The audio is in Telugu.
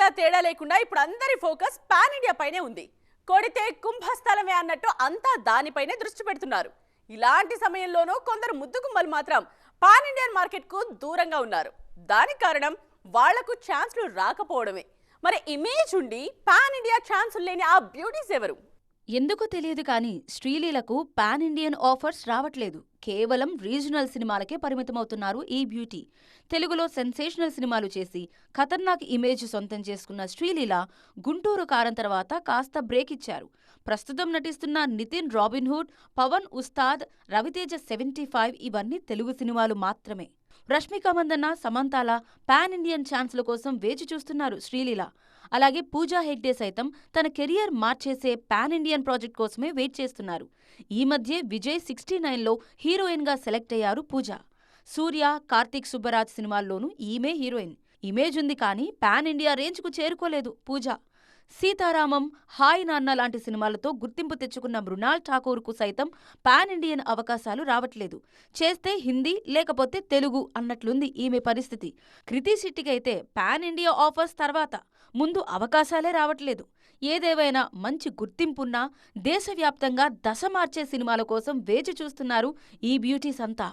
పెద్ద తేడా లేకుండా ఇప్పుడు అందరి ఫోకస్ పాన్ ఇండియా పైనే ఉంది. కొడితే కుంభస్థలమే అన్నట్టు అంతా దానిపైనే దృష్టి పెడుతున్నారు. ఇలాంటి సమయంలోనూ కొందరు ముద్దుగుమ్మలు మాత్రం పాన్ ఇండియన్ మార్కెట్కు దూరంగా ఉన్నారు. దానికి కారణం వాళ్ళకు ఛాన్స్లు రాకపోవడమే. మరి ఇమేజ్ ఉండి పాన్ ఇండియా ఛాన్సులు లేని ఆ బ్యూటీస్ ఎవరు? ఎందుకు తెలియదు కానీ శ్రీలీలకు పాన్ ఇండియన్ ఆఫర్స్ రావట్లేదు. కేవలం రీజనల్ సినిమాలకే పరిమితమవుతున్నారు ఈ బ్యూటీ. తెలుగులో సెన్సేషనల్ సినిమాలు చేసి ఖతర్నాక్ ఇమేజ్ సొంతం చేసుకున్న శ్రీలీల గుంటూరు కారం తర్వాత కాస్త బ్రేక్ ఇచ్చారు. ప్రస్తుతం నటిస్తున్న Nithin Robinhood Pawan Ustaad Ravi Teja seventy five ఇవన్నీ తెలుగు సినిమాలు మాత్రమే. రష్మిక మందన్న సమంతాల పాన్ ఇండియన్ ఛాన్స్ల కోసం వేచి చూస్తున్నారు శ్రీలీల. అలాగే పూజా హెగ్డే సైతం తన కెరియర్ మార్చేసే పాన్ ఇండియన్ ప్రాజెక్ట్ కోసమే వెయిట్ చేస్తున్నారు. ఈ మధ్యే విజయ్ సిక్స్టీ నైన్లో హీరోయిన్గా సెలెక్ట్ అయ్యారు పూజ. సూర్య కార్తీక్ సుబ్బరాజ్ సినిమాల్లోనూ ఈమె హీరోయిన్. ఇమేజ్ ఉంది కానీ పాన్ ఇండియా రేంజ్కు చేరుకోలేదు పూజ. సీతారామం హాయ్ నాన్న లాంటి సినిమాలతో గుర్తింపు తెచ్చుకున్న మృణాల్ ఠాకూర్కు సైతం పాన్ ఇండియన్ అవకాశాలు రావట్లేదు. చేస్తే హిందీ లేకపోతే తెలుగు అన్నట్లుంది ఈమె పరిస్థితి. కృతి శెట్టికైతే పాన్ ఇండియా ఆఫర్స్ తర్వాత ముందు అవకాశాలే రావట్లేదు. ఏదేవైనా మంచి గుర్తింపున్నా దేశవ్యాప్తంగా దశ మార్చే సినిమాల కోసం వేచి చూస్తున్నారు ఈ బ్యూటీస్ అంతా